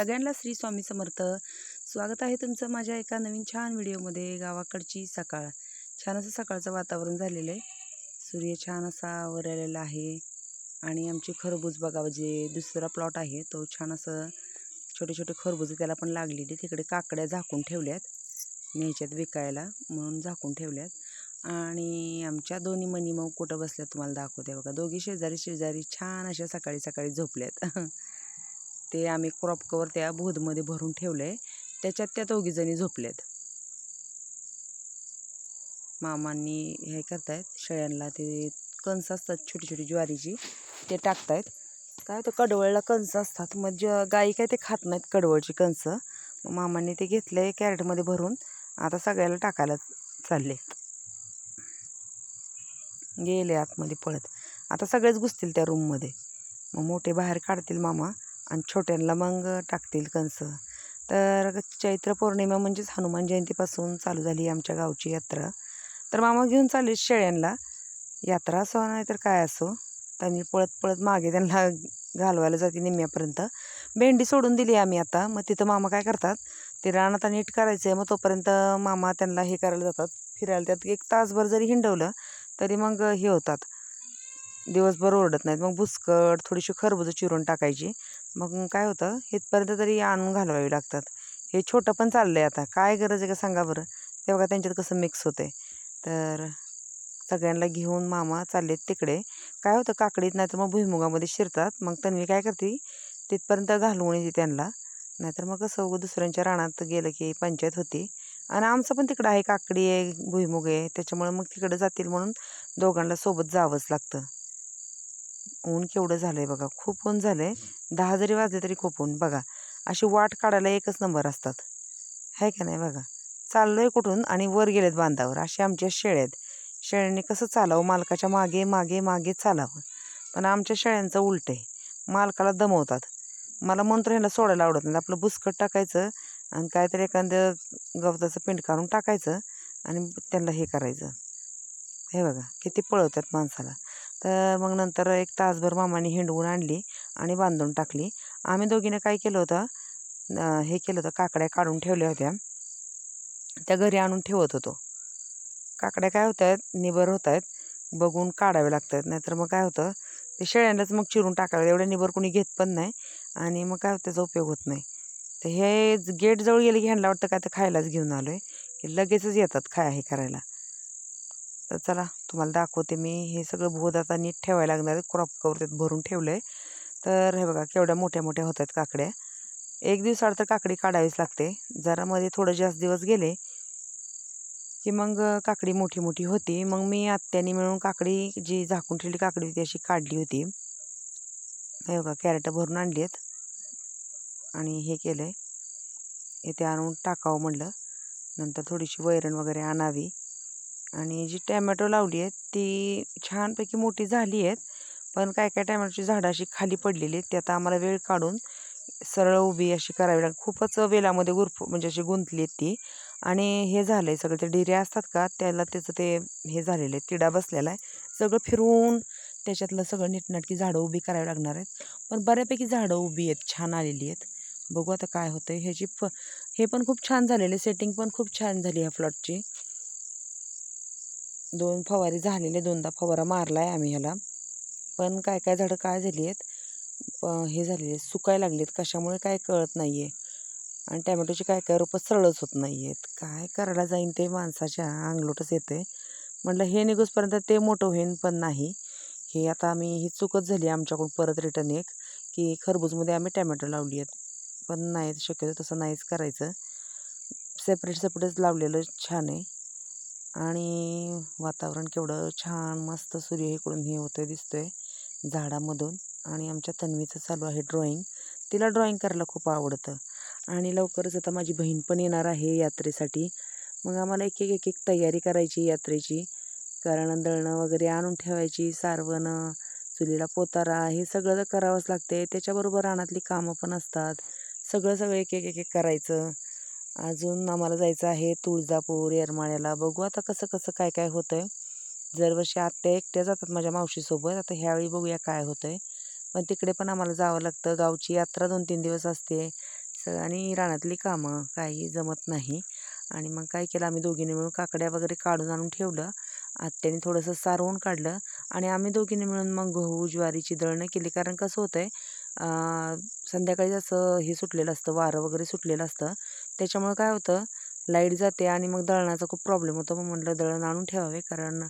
सगळ्यांना श्री स्वामी समर्थ. स्वागत आहे तुमचं माझ्या एका नवीन छान व्हिडिओमध्ये गावाकडची सकाळ. छान असं सकाळचं वातावरण झालेलं आहे. सूर्य छान असा वर आलेला आहे आणि आमची खरबूज बघा जे दुसरा प्लॉट आहे तो छान असं छोटे छोटे खरबूज त्याला पण लागलेले. तिकडे काकड्या झाकून ठेवल्यात न्यायच्यात विकायला म्हणून झाकून ठेवल्यात. आणि आमच्या दोन्ही मनी मग कुठं बसल्यात तुम्हाला दाखवते बघा. दोघी शेजारी शेजारी छान अशा सकाळी सकाळी झोपल्यात. ते आम्ही क्रॉप कवर त्या बोधमध्ये भरून ठेवलं आहे त्याच्यात त्या दोघीजणी झोपल्यात मामांनी हे करतायत शेळ्यांना ते कणस असतात छोटी छोटी ज्वारीची ते टाकतायत. काय होतं कडवळला कणस असतात मग ज गाई काय ते खात नाहीत कडवळची कणस. मग मामांनी ते घेतलं कॅरेटमध्ये भरून आता सगळ्याला टाकायला चालले. गेले आतमध्ये पळत. आता सगळेच घुसतील त्या रूममध्ये मग मोठे बाहेर काढतील मामा. आणि छोट्यांना मग टाकतील कंस. तर चैत्र पौर्णिमा म्हणजेच हनुमान जयंतीपासून चालू झाली आमच्या गावची यात्रा. तर मामा घेऊन चालले शेळ्यांना यात्रा असो नाही तर काय असो त्यांनी पळत पळत मागे त्यांना घालवायला जाते निम्म्यापर्यंत. भेंडी सोडून दिली आम्ही आता. मग तिथं मामा काय करतात ते रानात नीट करायचं आहे मग तोपर्यंत मामा त्यांना हे करायला जातात. फिरायला त्यात एक तासभर जरी हिंडवलं तरी मग हे होतात. दिवसभर ओरडत नाहीत. मग भुसकट थोडीशी खरबुजं चिरून टाकायची. मग काय होतं इथपर्यंत तरी आणून घालवावी लागतात. हे छोटं पण चाललं आहे आता. काय गरज आहे का सांगा बरं? ते बघा त्यांच्यात कसं मिक्स होतं तर सगळ्यांना घेऊन मामा चाललेत तिकडे. काय होतं काकडीत नाहीतर मग भुईमुगामध्ये शिरतात. मग तन्वी काय करते? तिथपर्यंत घालवून येते त्यांना. नाहीतर मग कसं दुसऱ्यांच्या रानात गेलं की पंचायत होती. आणि आमचं पण तिकडं आहे काकडी आहे भुईमुग आहे. त्याच्यामुळे मग तिकडं जातील म्हणून दोघांना सोबत जावंच लागतं. ऊन केवढं झालं आहे बघा खूप ऊन झालं आहे दहा जरी वाजले तरी खूप ऊन. बघा अशी वाट काढायला एकच नंबर असतात. आहे का नाही बघा? चाललो आहे कुठून आणि वर गेलेत बांधावर. असे आमच्या शेळ्या आहेत. शेळ्यांनी कसं चालावं? मालकाच्या मागे मागे मागे चालावं. पण आमच्या शेळ्यांचं उलट आहे. मालकाला दमवतात. मला म्हणतो ह्याला सोडायला आवडत नाही. आपलं बुसकट टाकायचं आणि काहीतरी एखादं गवताचं पिंड काढून टाकायचं आणि त्यांना हे करायचं. हे बघा किती पळवतात माणसाला. तर मग नंतर एक तासभर मामाने हिंडवून आणली आणि बांधून टाकली. आम्ही दोघीनं काय केलं होतं हे केलं होतं काकड्या काढून ठेवल्या होत्या. त्या घरी आणून ठेवत होतो. काकड्या काय होत आहेत निबर होत आहेत बघून काढावे लागतात. नाहीतर मग काय होतं ते शेळ्यांनाच मग चिरून टाकावे एवढ्या निबर कोणी घेत पण नाही आणि मग काय त्याचा उपयोग होत नाही. तर हे गेटजवळ गेले की ह्यांना वाटतं काय तर खायलाच घेऊन आलो आहे की लगेचच येतात खाय हे करायला. तर चला तुम्हाला दाखवते मी. हे सगळं भूत आता नीट ठेवायला लागणार आहे क्रॉप कवर भरून ठेवलं आहे तर हे बघा केवढ्या मोठ्या मोठ्या होत आहेत काकड्या. एक दिवसाआड तर काकडी काढावीच लागते. जरा मध्ये थोडं जास्त दिवस गेले की मग काकडी मोठी मोठी होती. मग मी आत्याने मिळून काकडी जी झाकून ठेवली काकडी होती अशी काढली होती. हे बघा कॅरेटं भरून आणली आहेत. आणि हे केलं आहे येथे आणून टाकावं म्हणलं. नंतर थोडीशी वैरण वगैरे आणावी. आणि जी टॅमॅटो लावली आहेत ती छानपैकी मोठी झाली आहेत पण काय काय टॅमॅटोची झाडं अशी खाली पडलेली आहेत ती आता आम्हाला वेळ काढून सरळ उभी अशी करावी लागेल खूपच वेलामध्ये गुरफ म्हणजे अशी गुंतली आहेत ती. आणि हे झालं आहे सगळं ते डिऱ्या असतात का त्याला त्याचं ते हे झालेलं आहे तिडा बसलेला आहे. सगळं फिरून त्याच्यातलं सगळं नीटनाटकी झाडं उभी करावी लागणार आहेत. पण बऱ्यापैकी झाडं उभी आहेत छान आलेली आहेत. बघू आता काय होतं ह्याची फ हे पण खूप छान झालेले सेटिंग पण खूप छान झाली ह्या फ्लॉटची दोन फवारी झालेले दोनदा फवारा मारला आहे आम्ही ह्याला. पण काय काय झाडं काय झाली आहेत हे झालेले सुकायला आहेत कशामुळे काय कळत नाही आहे आणि टॅमॅटोची काय काय रोपं सरळच होत नाही आहेत काय करायला जाईन ते माणसाच्या अंगलोटच येतं आहे म्हटलं हे निघूसपर्यंत ते मोठं होईन पण नाही. हे आता आम्ही ही चुकच झाली आमच्याकडून परत रिटर्न एक की खरबूजमध्ये आम्ही टॅमॅटो लावली आहेत पण नाही शक्यतो तसं नाहीच करायचं. सेपरेट सेपरेटच लावलेलं छान आहे. आणि वातावरण केवढं छान मस्त सूर्य इकडून हे होतं दिसतं आहे झाडामधून. आणि आमच्या तन्वीचं चालू आहे ड्रॉईंग तिला ड्रॉईंग करायला खूप आवडतं. आणि लवकरच आता माझी बहीण पण येणार आहे यात्रेसाठी. मग आम्हाला एक एक एक एक तयारी करायची यात्रेची. कारण दळणं वगैरे आणून ठेवायची सारवणं चुलीला पोतारा हे सगळं तर करावंच लागते त्याच्याबरोबर रानातली कामं पण असतात. सगळं सगळं एक एक एक एक करायचं. अजून आम्हाला जायचं आहे तुळजापूर येरमाळ्याला. बघू आता कसं कसं काय काय होतं आहे दरवर्षी आत्या एकट्या जातात माझ्या मावशीसोबत. आता ह्यावेळी बघूया काय होतं आहे पण तिकडे पण आम्हाला जावं लागतं. गावची यात्रा दोन तीन दिवस असते. स आणि रानातली कामं काही जमत नाही. आणि मग काय केलं आम्ही दोघींनी मिळून काकड्या वगैरे काढून आणून ठेवलं. आत्याने थोडंसं सारवून काढलं. आणि आम्ही दोघींनी मिळून मग गहू ज्वारीची दळणं केली. कारण कसं होतं आहे संध्याकाळी जसं हे सुटलेलं असतं वारं वगैरे सुटलेलं असतं त्याच्यामुळं काय होतं लाइट जाते आणि मग दळणाचा खूप प्रॉब्लेम होतो. मग म्हटलं दळण आणून ठेवावे कारण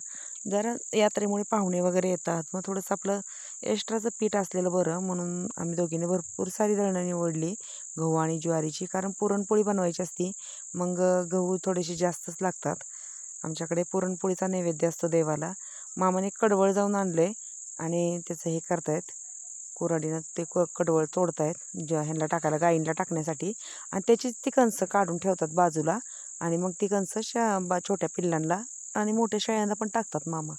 जरा यात्रेमुळे पाहुणे वगैरे येतात. मग थोडंसं आपलं एक्स्ट्राचं पीठ असलेलं बरं म्हणून आम्ही दोघींनी भरपूर सारी दळणं निवडली. गहू आणि ज्वारीची कारण पुरणपोळी बनवायची असती. मग गहू थोडेसे जास्तच लागतात. आमच्याकडे पुरणपोळीचा नैवेद्य असतो देवाला. मामाने कडवळ जाऊन आणलं आहे आणि त्याचं हे करतायत. कुऱ्हाडीनं ते क कडवळ तोडतायत ज्या ह्यांना टाकायला गायींना टाकण्यासाठी. आणि त्याचीच ती कणसं काढून ठेवतात बाजूला. आणि मग ती कणसं शा बा छोट्या पिल्लांना आणि मोठ्या शेळ्यांना पण टाकतात मामा.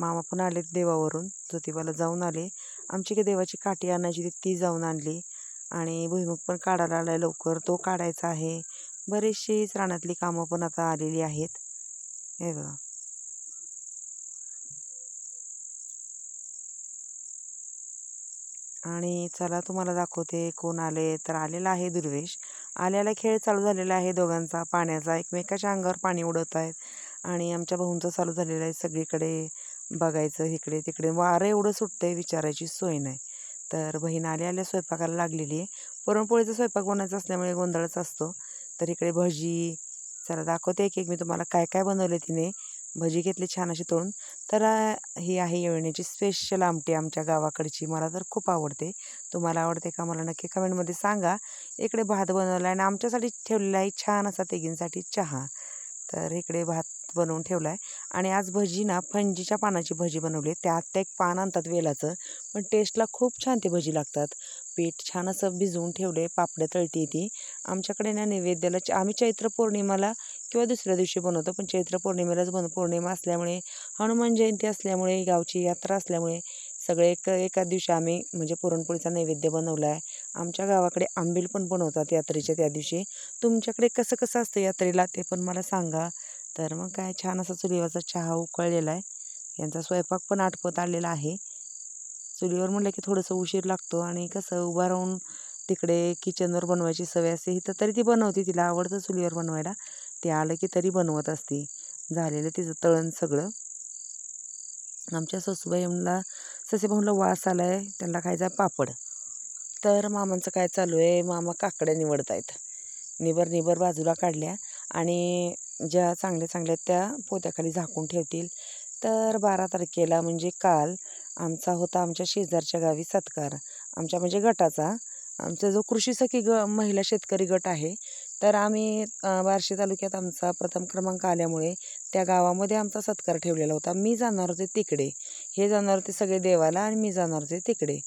मामा पण आले देवावरून. ज्योतिबाला जाऊन आले. आमची काही देवाची काठी आणायची ती ती जाऊन आणली. आणि भुईमुग पण काढायला आला लवकर. तो काढायचा आहे. बरीचशीच रानातली कामं पण आता आलेली आहेत. हे बघा. आणि चला तुम्हाला दाखवते कोण आले तर आलेला आहे दुर्वेश. आल्याला खेळ चालू झालेला आहे दोघांचा. पाण्याचा एकमेकाच्या अंगावर पाणी उडवत आहेत आणि आमच्या भाऊंचं चालू झालेलं आहे सगळीकडे बघायचं इकडे तिकडे. वारं एवढं सुटतंय विचारायची सोय नाही. तर बहीण आल्या आल्या स्वयंपाकाला लागलेली आहे. पुरणपोळीचा स्वयंपाक बनवायचा असल्यामुळे गोंधळच असतो. तर इकडे भजी. चला दाखवते एक एक मी तुम्हाला काय काय बनवले तिने. भजी घेतली छान अशी तळून तर ही आहे येवण्याची स्पेशल आमटी आमच्या गावाकडची. मला तर खूप आवडते. तुम्हाला आवडते का मला नक्की कमेंटमध्ये सांगा. इकडे भात बनवला आहे आणि आमच्यासाठी ठेवलेला आहे छान असा तिघींसाठी चहा. तर इकडे भात बनवून ठेवला आहे आणि आज भजी ना फंजीच्या पानाची भजी बनवली. त्यात ते एक पान आणतात वेलाचं. पण टेस्टला खूप छान ते भजी लागतात. पीठ छान असं भिजवून ठेवले पापड्या तळती ती. आमच्याकडे ना नैवेद्याला आम्ही चैत्र पौर्णिमाला किंवा दुसऱ्या दिवशी बनवतो पण चैत्र पौर्णिमेलाच बन पौर्णिमा असल्यामुळे हनुमान जयंती असल्यामुळे गावची यात्रा असल्यामुळे सगळे एक एका दिवशी आम्ही म्हणजे पुरणपोळीचा नैवेद्य बनवला आहे आमच्या गावाकडे आंबील पण बनवतात यात्रेच्या त्या दिवशी. तुमच्याकडे कसं कसं असतं यात्रेला ते पण मला सांगा. तर मग काय छान असा चुलीवाचा चहा उकळलेला आहे. यांचा स्वयंपाक पण आटपत आलेला आहे. चुलीवर म्हटलं की थोडंसं उशीर लागतो आणि कसं उभा राहून तिकडे किचनवर बनवायची सवय असते. ही तर तरी ती बनवते तिला आवडतं चुलीवर बनवायला. ते आलं की तरी बनवत असते. झालेलं तिचं तळण सगळं. आमच्या ससूबाईला ससेभाऊला वास आला आहे त्यांना खायचा पापड. तर मामांचं काय चालू आहे? मामा काकड्या निवडत आहेत निबर निबर बाजूला काढल्या आणि ज्या चांगल्या चांगल्या त्या पोत्याखाली झाकून ठेवतील. तर बारा तारखेला म्हणजे काल आमचा होता आमच्या शेजारच्या गावी सत्कार. आमच्या म्हणजे गटाचा. आमचा जो कृषी सखी ग महिला शेतकरी गट आहे तर आम्ही बार्शी तालुक्यात आमचा प्रथम क्रमांक आल्यामुळे त्या गावामध्ये आमचा सत्कार ठेवलेला होता. मी जाणार होते तिकडे. हे जाणार होते सगळे देवाला आणि मी जाणार होते तिकडे.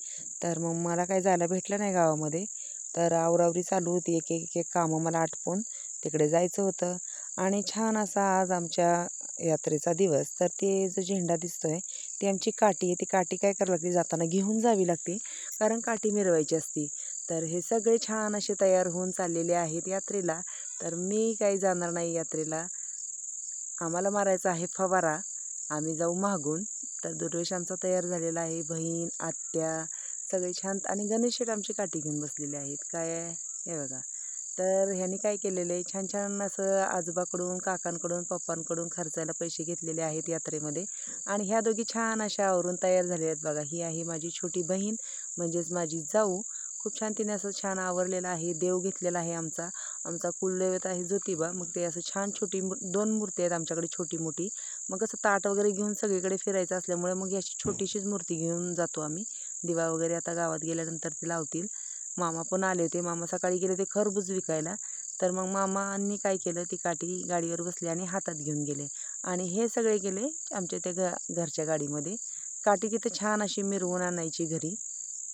तर मग मला काही जायला भेटलं नाही गावामध्ये. तर आवरावरी चालू होती. एक एक एक कामं मला आटपून तिकडे जायचं होतं. आणि छान असा आज आमच्या यात्रेचा दिवस. तर ते जो झेंडा दिसतो आहे ती आमची काठी आहे ती काठी काय करावी लागते? जाताना घेऊन जावी लागते. कारण काठी मिरवायची असती. तर हे सगळे छान असे तयार होऊन चाललेले आहेत यात्रेला. तर मी काही जाणार नाही यात्रेला. आम्हाला मारायचा आहे फवारा. आम्ही जाऊ मागून. तर दुर्वेश आमचा तयार झालेला आहे. बहीण आत्या सगळे छान. आणि गणेश शेठ आमची काठी घेऊन बसलेले आहेत. काय हे बघा. तर ह्यांनी काय केलेलं आहे छान छान असं आजोबाकडून काकांकडून पप्पांकडून खर्चायला पैसे घेतलेले आहेत यात्रेमध्ये. आणि ह्या दोघी छान अशा आवरून तयार झालेल्या आहेत बघा. ही आहे माझी छोटी बहीण म्हणजेच माझी जाऊ. खूप छान तिने असं छान आवरलेलं आहे देव घेतलेला आहे आमचा. आमचा कुलदैवत आहे ज्योतिबा. मग ते असं छान छोटी मू दोन मूर्ती आहेत आमच्याकडे छोटी मोठी. मग असं ताट वगैरे घेऊन सगळीकडे फिरायचं असल्यामुळे मग अशी छोटीशीच मूर्ती घेऊन जातो आम्ही. दिवा वगैरे आता गावात गेल्यानंतर ती लावतील. मामा पण आले होते. मामा सकाळी गेले ते खरबूज विकायला. तर मग मामांनी काय केलं ती काठी गाडीवर बसली आणि हातात घेऊन गेले. आणि हे सगळे गेले आमच्या त्या घ घरच्या गाडीमध्ये. काठी तिथं छान अशी मिरवून आणायची घरी.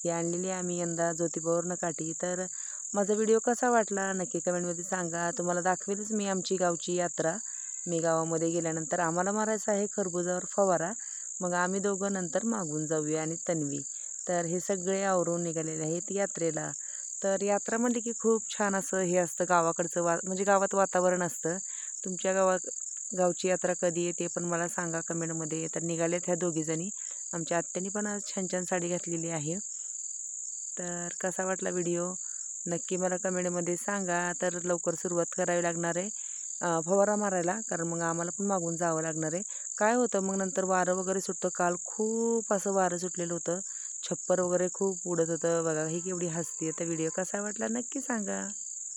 ही आणलेली आम्ही यंदा ज्योतिबावरनं काठी. तर माझा व्हिडिओ कसा वाटला नक्की कमेंटमध्ये सांगा. तुम्हाला दाखवेलच मी आमची गावची यात्रा. मी गावामध्ये गेल्यानंतर आम्हाला मारायचं आहे खरबुजावर फवारा. मग आम्ही दोघं नंतर मागून जाऊया आणि तन्वी. तर हे सगळे आवरून निघालेले आहेत यात्रेला. तर यात्रा म्हणली की खूप छान असं हे असतं गावाकडचं वा म्हणजे गावात वातावरण असतं. तुमच्या गावा गावची यात्रा कधी येते पण मला सांगा कमेंटमध्ये. तर निघाल्यात ह्या दोघीजणी आमच्या आत्याने पण आज छान छान साडी घातलेली आहे. तर कसा वाटला व्हिडिओ? नक्की मला कमेंटमध्ये सांगा. तर लवकर सुरुवात करावी लागणार आहे. फवारा मारायला कारण मग आम्हाला पण मागून जावं लागणार आहे. काय होतं मग नंतर वारं वगैरे सुटतं. काल खूप असं वारं सुटलेलं होतं. छप्पर वगैरे खूप उडत होतं. बघा ही केवढी हसते आहे तर व्हिडिओ कसा वाटला नक्की सांगा.